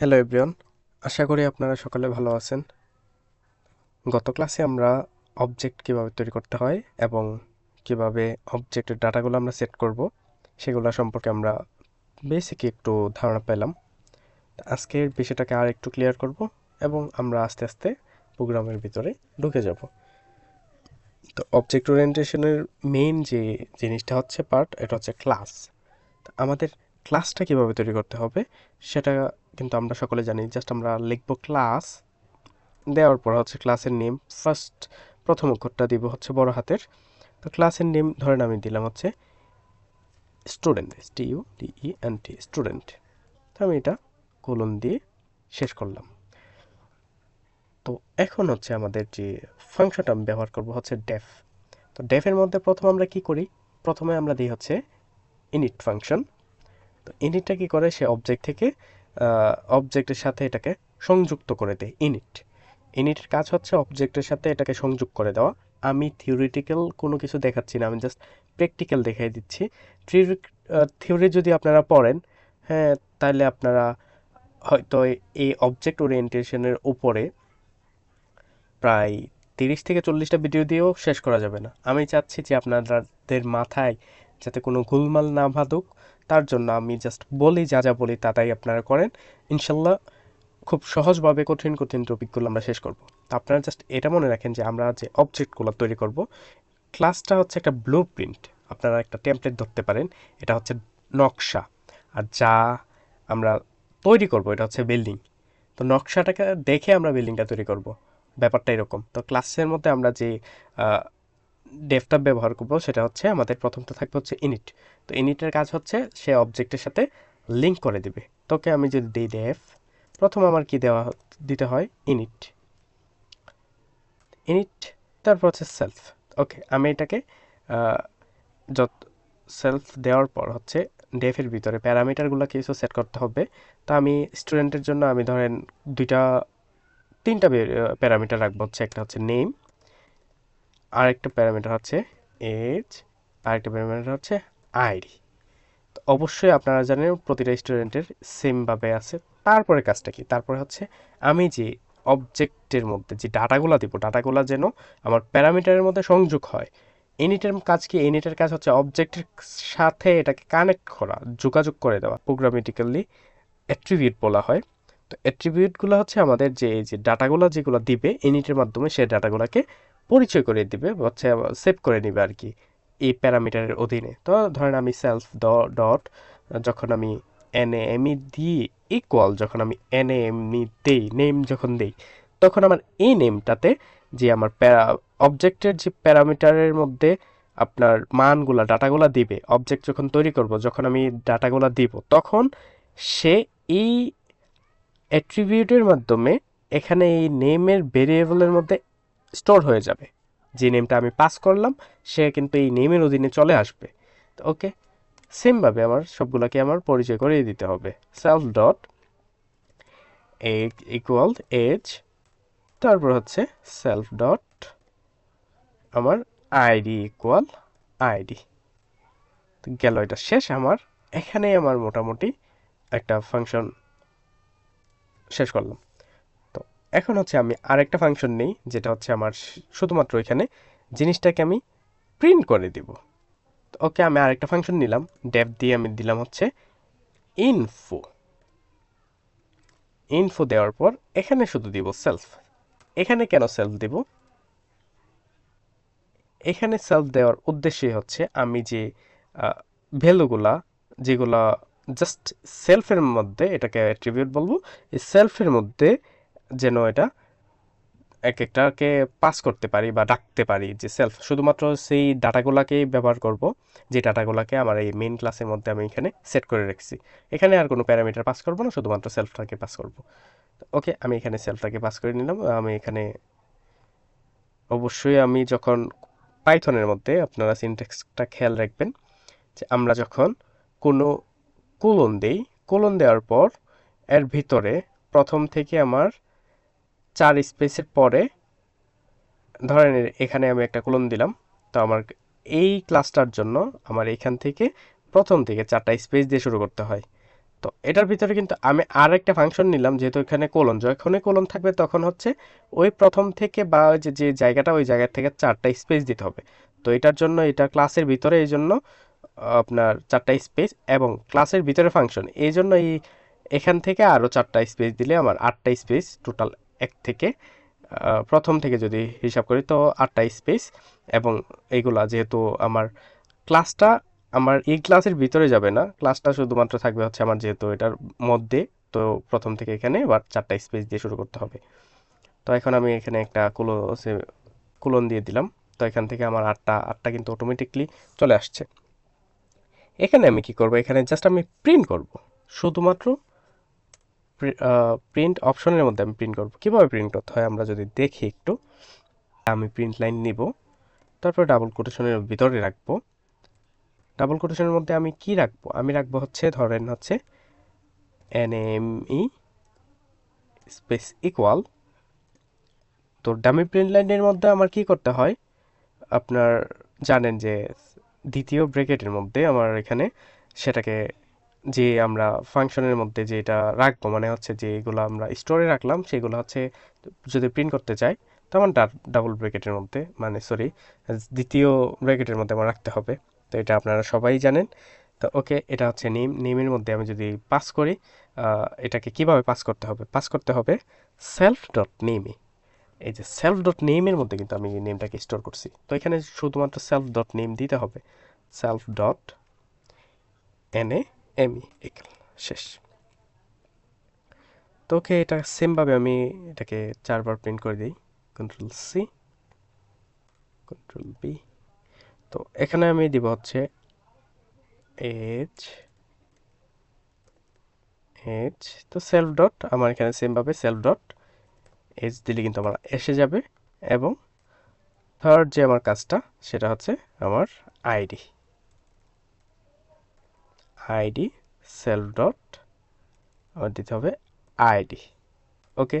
Hello everyone আশা করি আপনারা সকালে ভালো আছেন। গত ক্লাসে আমরা অবজেক্ট কীভাবে তৈরি করতে হয় এবং কীভাবে অবজেক্টের ডাটাগুলো আমরা সেট করব, সেগুলো সম্পর্কে আমরা বেসিক একটু ধারণা পেলাম। আজকের বিষয়টাকে আর একটু ক্লিয়ার করব এবং আমরা আস্তে আস্তে প্রোগ্রামের ভিতরে ঢুকে যাব। তো অবজেক্ট ওরিয়েন্টেশনের মেইন যে জিনিসটা হচ্ছে পার্ট এটা হচ্ছে ক্লাস আমাদের ক্লাসটা কীভাবে তৈরি করতে হবে, সেটা কিন্তু আমরা সকলে জানি জাস্ট আমরা লিখব ক্লাস দেওয়ার পর হচ্ছে ক্লাসের নেম ফার্স্ট প্রথম অক্ষরটা দিব হচ্ছে বড় হাতের। তো ক্লাসের নেম ধরেন আমি দিলাম হচ্ছে student T U E N T student তো আমি এটা কোলন দিয়ে শেষ করলাম। তো এখন হচ্ছে আমাদের যে ফাংশনটা আমি ব্যবহার করব হচ্ছে ডেফ তো ডেফের মধ্যে প্রথম আমরা কি করি? প্রথমে আমরা দিই হচ্ছে ইনিট ফাংশন তো ইনিটটা কি করে? সে অবজেক্ট থেকে অবজেক্টের সাথে এটাকে সংযুক্ত করে দেয় ইনিট ইনিটের কাজ হচ্ছে অবজেক্টের সাথে এটাকে সংযোগ করে দেওয়া। আমি থিওরিটিক্যাল কোনো কিছু দেখাচ্ছি না, আমি জাস্ট প্র্যাকটিক্যাল দেখাই দিচ্ছি। থিওরি যদি আপনারা পড়েন হ্যাঁ তাহলে আপনারা হয়তো এই অবজেক্ট ওরিয়েন্টেশনের উপরে প্রায় তিরিশ থেকে চল্লিশটা ভিডিও দিয়েও শেষ করা যাবে না। আমি চাচ্ছি যে আপনাদের মাথায় যাতে কোনো গোলমাল না বাঁধুক তার জন্য আমি জাস্ট বলি যা যা বলি তা তাই আপনারা করেন। ইনশাল্লাহ খুব সহজভাবে কঠিন কঠিন টপিকগুলো আমরা শেষ করব। তো আপনারা জাস্ট এটা মনে রাখেন যে আমরা যে অবজেক্টগুলো তৈরি করব ক্লাসটা হচ্ছে একটা ব্লু প্রিন্ট আপনারা একটা টেমপ্লেট ধরতে পারেন, এটা হচ্ছে নকশা। আর যা আমরা তৈরি করব, এটা হচ্ছে বিল্ডিং তো নকশাটাকে দেখে আমরা বিল্ডিংটা তৈরি করব। ব্যাপারটা এরকম। তো ক্লাসের মধ্যে আমরা যে ডেফটা ব্যবহার করব, সেটা হচ্ছে আমাদের প্রথমটা থাকবে হচ্ছে ইনিট তো ইনিটের কাজ হচ্ছে সে অবজেক্টের সাথে লিঙ্ক করে দিবে। তোকে আমি যদি দিই ডেফ প্রথম আমার কি দেওয়া দিতে হয়? ইনিট ইনিট তারপর হচ্ছে সেলফ ওকে, আমি এটাকে যত সেলফ দেওয়ার পর হচ্ছে ডেফের ভিতরে প্যারামিটারগুলো কিছু সেট করতে হবে। তা আমি স্টুডেন্টের জন্য আমি ধরেন দুইটা, তিনটা প্যারামিটার রাখব। হচ্ছে একটা হচ্ছে নেম আরেকটা প্যারামিটার হচ্ছে এজ, আরেকটা প্যারামিটার হচ্ছে আইডি তো অবশ্যই আপনারা জানেন প্রতিটা স্টুডেন্টের সেমভাবে আছে। তারপরে কাজটা কি? তারপরে হচ্ছে আমি যে অবজেক্টের মধ্যে যে ডাটাগুলো দিব, ডাটাগুলো যেন আমার প্যারামিটারের মধ্যে সংযোগ হয়। ইনিটের কাজ কি? ইনিটের কাজ হচ্ছে অবজেক্টের সাথে এটাকে কানেক্ট করা, যোগাযোগ করে দেওয়া। প্রোগ্রামেটিক্যালি অ্যাট্রিবিউট বলা হয়। তো অ্যাট্রিবিউটগুলো হচ্ছে আমাদের যে যে ডাটাগুলো যেগুলো দিবে, এনিটের মাধ্যমে সেই ডাটাগুলোকে পরিচয় করে দিবে, হচ্ছে সেভ করে নিবে আর কি এই প্যারামিটারের অধীনে। তো ধরেন আমি সেলফ ডট যখন আমি এন এমই দিই ইকুয়াল যখন আমি এন এমই দেই নেম যখন দেই, তখন আমার এই নেমটাতে যে আমার প্যারা অবজেক্টের যে প্যারামিটারের মধ্যে আপনার মানগুলা, ডাটাগুলা দিবে অবজেক্ট যখন তৈরি করব, যখন আমি ডাটাগুলা দিব, তখন সে এই অ্যাট্রিবিউটের মাধ্যমে এখানে এই নেমের ভেরিয়েবলের মধ্যে স্টোর হয়ে যাবে। যে নেমটা আমি পাস করলাম, সে কিন্তু এই নেমের অধীনে চলে আসবে। ওকে সেমভাবে আমার সবগুলোকে আমার পরিচয় করিয়ে দিতে হবে। সেলফ ডট ইকুয়াল এজ তারপর হচ্ছে সেলফ ডট আমার আইডি ইকুয়াল আইডি গেল এটা শেষ আমার। এখানেই আমার মোটামুটি একটা ফাংশন শেষ করলাম। এখন হচ্ছে আমি আরেকটা ফাংশন নেই, যেটা হচ্ছে আমার শুধুমাত্র এখানে জিনিসটাকে আমি প্রিন্ট করে দিব। ওকে আমি আরেকটা ফাংশন নিলাম ডেপ দিয়ে আমি দিলাম হচ্ছে ইনফো ইনফো দেওয়ার পর এখানে শুধু দিব সেলফ এখানে কেন সেলফ দিব? এখানে সেলফ দেওয়ার উদ্দেশ্যই হচ্ছে আমি যে ভ্যালুগুলা, যেগুলা জাস্ট সেলফের মধ্যে, এটাকে অ্যাট্রিবিউট বলব, এই সেলফের মধ্যে যেন এটা এক একটাকে পাস করতে পারি বা ডাকতে পারি যে সেলফ শুধুমাত্র সেই ডাটাগুলোকেই ব্যবহার করব, যে ডাটাগুলোকে আমার এই মেন ক্লাসের মধ্যে আমি এখানে সেট করে রেখেছি। এখানে আর কোনো প্যারামিটার পাস করব না, শুধুমাত্র সেলফটাকে পাস করব। ওকে আমি এখানে সেলফটাকে পাস করে নিলাম। আমি এখানে অবশ্যই আমি যখন পাইথনের মধ্যে আপনারা সিনটেক্সটা খেয়াল রাখবেন, যে আমরা যখন কোনো কোলন দেই কোলন দেওয়ার পর এর ভিতরে প্রথম থেকে আমার চার স্পেসের পরে, ধরেন এখানে আমি একটা কোলন দিলাম, তো আমার এই ক্লাসটার জন্য আমার এখান থেকে প্রথম থেকে চারটা স্পেস দিয়ে শুরু করতে হয়। তো এটার ভিতরে কিন্তু আমি আর একটা ফাংশন নিলাম, যেহেতু এখানে কোলন যখনই কোলন থাকবে তখন হচ্ছে ওই প্রথম থেকে বা ওই যে যে জায়গাটা ওই জায়গা থেকে চারটা স্পেস দিতে হবে। তো এটার জন্য এটা ক্লাসের ভিতরে এই জন্য, আপনার চারটা স্পেস এবং ক্লাসের ভিতরে ফাংশন এই জন্য এই এখান থেকে আরও চারটা স্পেস দিলে আমার আটটা স্পেস টোটাল এক থেকে প্রথম থেকে যদি হিসাব করি, তো আটটা স্পেস এবং এইগুলা যেহেতু আমার ক্লাসটা আমার এই ক্লাসের ভিতরে যাবে না। ক্লাসটা শুধুমাত্র থাকবে হচ্ছে আমার যেহেতু এটার মধ্যে, তো প্রথম থেকে এখানে এবার চারটা স্পেস দিয়ে শুরু করতে হবে। তো এখন আমি এখানে একটা কুলো কুলন দিয়ে দিলাম। তো এখান থেকে আমার আটটা আটটা কিন্তু অটোমেটিকলি চলে আসছে। এখানে আমি কি করব? এখানে জাস্ট আমি প্রিন্ট করব। শুধুমাত্র প্রিন্ট অপশনের মধ্যে আমি প্রিন্ট করব। কীভাবে প্রিন্ট করতে হয় আমরা যদি দেখি একটু, আমি প্রিন্ট লাইন নিব, তারপর ডাবল কোটেশনের ভিতরে রাখব। ডাবল কোটেশনের মধ্যে আমি কি রাখব? আমি রাখব হচ্ছে, ধরেন হচ্ছে এনএমই স্পেস ইকুয়াল তো ডামি প্রিন্ট লাইনের মধ্যে আমার কি করতে হয়? আপনার জানেন যে, দ্বিতীয় ব্র্যাকেটের মধ্যে আমার এখানে সেটাকে যে আমরা ফাংশনের মধ্যে যেটা রাখব মানে হচ্ছে যে এগুলো আমরা স্টোরে রাখলাম, সেগুলো হচ্ছে যদি প্রিন্ট করতে চাই তো আমার ডাবল ব্র্যাকেটের মধ্যে মানে সরি দ্বিতীয় ব্র্যাকেটের মধ্যে আমার রাখতে হবে। তো এটা আপনারা সবাই জানেন। তো ওকে এটা হচ্ছে নেম নেমের মধ্যে আমি যদি পাস করি এটাকে কীভাবে পাস করতে হবে? পাস করতে হবে সেলফ ডট নেমে এই যে সেলফ ডট নেমের মধ্যে কিন্তু আমি নেমটাকে স্টোর করছি। তো এখানে শুধুমাত্র সেলফ ডট নেম দিতে হবে। Self dot N A M E equal শেষ। তো ওকে এটা সেমভাবে আমি এটাকে চারবার প্রিন্ট করে দিই। কন্ট্রোল সি কন্ট্রোল বি তো এখানে আমি দিব হচ্ছে এজ এজ তো সেলফ ডট আমার এখানে সেমভাবে সেলফ ডট এজ দিলে কিন্তু আমার এসে যাবে এবং থার্ড যে আমার কাজটা, সেটা হচ্ছে আমার আইডি আইডি, সেলফ ডট আমার দিতে হবে আইডি। ওকে,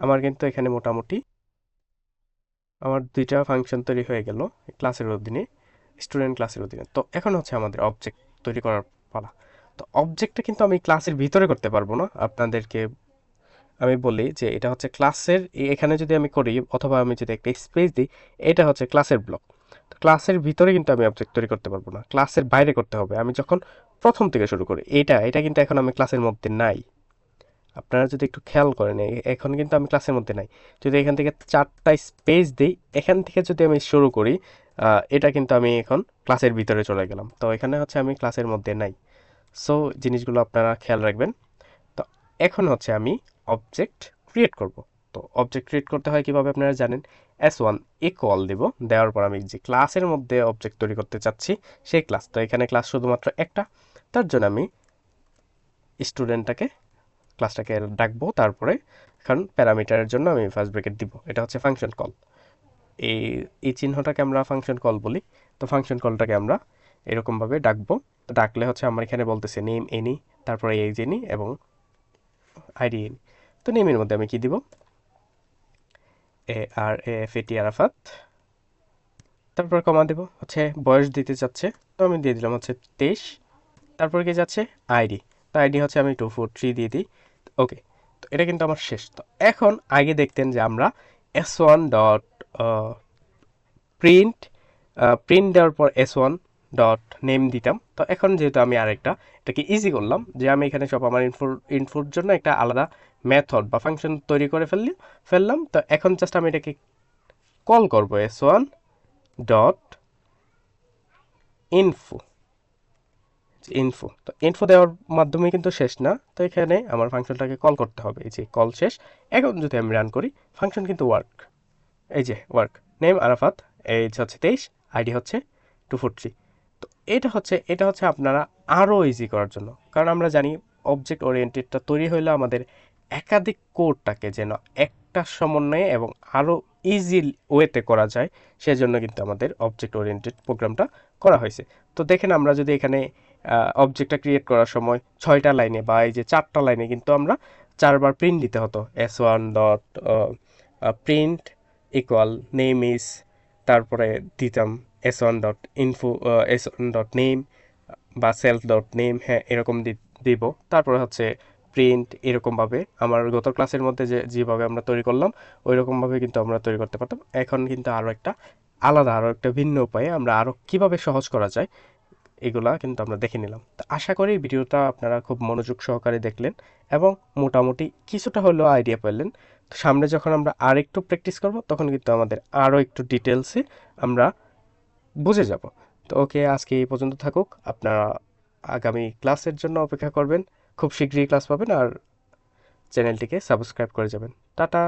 আমার কিন্তু এখানে মোটামুটি আমার দুইটা ফাংশন তৈরি হয়ে গেল ক্লাসের অধীনে, স্টুডেন্ট ক্লাসের অধীনে। তো এখন হচ্ছে আমাদের অবজেক্ট তৈরি করার পালা। তো অবজেক্টটা কিন্তু আমি ক্লাসের ভিতরে করতে পারব না। আপনাদেরকে আমি বলি যে এটা হচ্ছে ক্লাসের, এখানে যদি আমি করি অথবা আমি যদি একটা স্পেস দিই, এটা হচ্ছে ক্লাসের ব্লক তো ক্লাসের ভিতরে কিন্তু আমি অবজেক্ট তৈরি করতে পারব না। ক্লাসের বাইরে করতে হবে। আমি যখন প্রথম থেকে শুরু করি। এটা এটা কিন্তু এখন আমি ক্লাসের মধ্যে নাই। আপনারা যদি একটু খেয়াল করেন এখন কিন্তু আমি ক্লাসের মধ্যে নাই। যদি এখান থেকে চারটা স্পেস দিই, এখান থেকে যদি আমি শুরু করি এটা কিন্তু আমি এখন ক্লাসের ভিতরে চলে গেলাম। তো এখানে হচ্ছে আমি ক্লাসের মধ্যে নাই। সো জিনিসগুলো আপনারা খেয়াল রাখবেন। তো এখন হচ্ছে আমি অবজেক্ট ক্রিয়েট করব। তো অবজেক্ট ক্রিয়েট করতে হয় কীভাবে আপনারা জানেন? এস ওয়ান ইকুয়াল দেব। দেওয়ার পর আমি যে ক্লাসের মধ্যে অবজেক্ট তৈরি করতে চাচ্ছি, সেই ক্লাস তো এখানে ক্লাস শুধুমাত্র একটা। তার জন্য আমি স্টুডেন্টটাকে, ক্লাসটাকে ডাকবো, তারপরে কারণ প্যারামিটারের জন্য আমি ফার্স্ট ব্রেকেট দিব। এটা হচ্ছে ফাংশন কল এই এই চিহ্নটাকে আমরা ফাংশন কল বলি। তো ফাংশন কলটাকে আমরা এরকমভাবে ডাকবো। ডাকলে হচ্ছে আমার এখানে বলতেছে নেম এনি তারপরে এইজ এনি এবং আইডি এনি তো নেমের মধ্যে আমি কি দিব? এ আর এ এফ এটি আরাফাত। তারপর কমা দেব। হচ্ছে বয়স দিতে চাচ্ছে। তো আমি দিয়ে দিলাম হচ্ছে তেইশ। তারপর কি যাচ্ছে? আইডি তো আইডি হচ্ছে আমি টু ফোর থ্রি দিয়ে দিই। ওকে তো এটা কিন্তু আমার শেষ। তো এখন আগে দেখতেন যে আমরা S one dot print print দেওয়ার পর এস ওয়ান ডট নেম দিতাম। তো এখন যেহেতু আমি আরেকটা, এটাকে ইজি করলাম যে আমি এখানে সব আমার ইনফোর ইনফোর জন্য একটা আলাদা মেথড বা ফাংশন তৈরি করে ফেললি, ফেললাম। তো এখন জাস্ট আমি এটাকে কল করব S one dot info info তো ইনফো দেওয়ার মাধ্যমে কিন্তু শেষ না। তো এখানে আমার ফাংশনটাকে কল করতে হবে। এই যে কল শেষ। এখন যদি আমি রান করি ফাংশন কিন্তু ওয়ার্ক এই যে ওয়ার্ক নেম আরাফাত এইজ হচ্ছে তেইশ আইডি হচ্ছে টু ফোর থ্রি তো এটা হচ্ছে এটা হচ্ছে আপনারা আরও ইজি করার জন্য। কারণ আমরা জানি অবজেক্ট ওরিয়েন্টেডটা তৈরি হইলে আমাদের একাধিক কোডটাকে যেন একটা সমন্বয়ে এবং আরও ইজি ওয়েতে করা যায়, সেজন্য কিন্তু আমাদের অবজেক্ট ওরিয়েন্টেড প্রোগ্রামটা করা হয়েছে। তো দেখেন আমরা যদি এখানে অবজেক্টটা ক্রিয়েট করার সময় ছয়টা লাইনে বা এই যে চারটা লাইনে কিন্তু আমরা চারবার প্রিন্ট দিতে হতো। S one dot print equal name is তারপরে দিতাম S one dot info S one dot name বা সেলফ ডট নেম হ্যাঁ এরকম দিব। তারপরে হচ্ছে প্রিন্ট এরকমভাবে আমার গত ক্লাসের মধ্যে যে, যেভাবে আমরা তৈরি করলাম ওই রকমভাবে কিন্তু আমরা তৈরি করতে পারতাম। এখন কিন্তু আরও একটা, আলাদা আরও একটা ভিন্ন উপায়ে আমরা আরও কীভাবে সহজ করা যায় এগুলা কিন্তু আমরা দেখে নিলাম। তো আশা করি ভিডিওটা আপনারা খুব মনোযোগ সহকারে দেখলেন এবং মোটামুটি কিছুটা হলেও আইডিয়া পেলেন। তো সামনে যখন আমরা আর একটু প্র্যাকটিস করব, তখন কিন্তু আমাদের আরও একটু ডিটেলসে আমরা বুঝে যাব। তো ওকে, আজকে এই পর্যন্ত থাকুক। আপনারা আগামী ক্লাসের জন্য অপেক্ষা করবেন। খুব শীঘ্রই ক্লাস পাবেন আর চ্যানেলটিকে সাবস্ক্রাইব করে যাবেন। টাটা!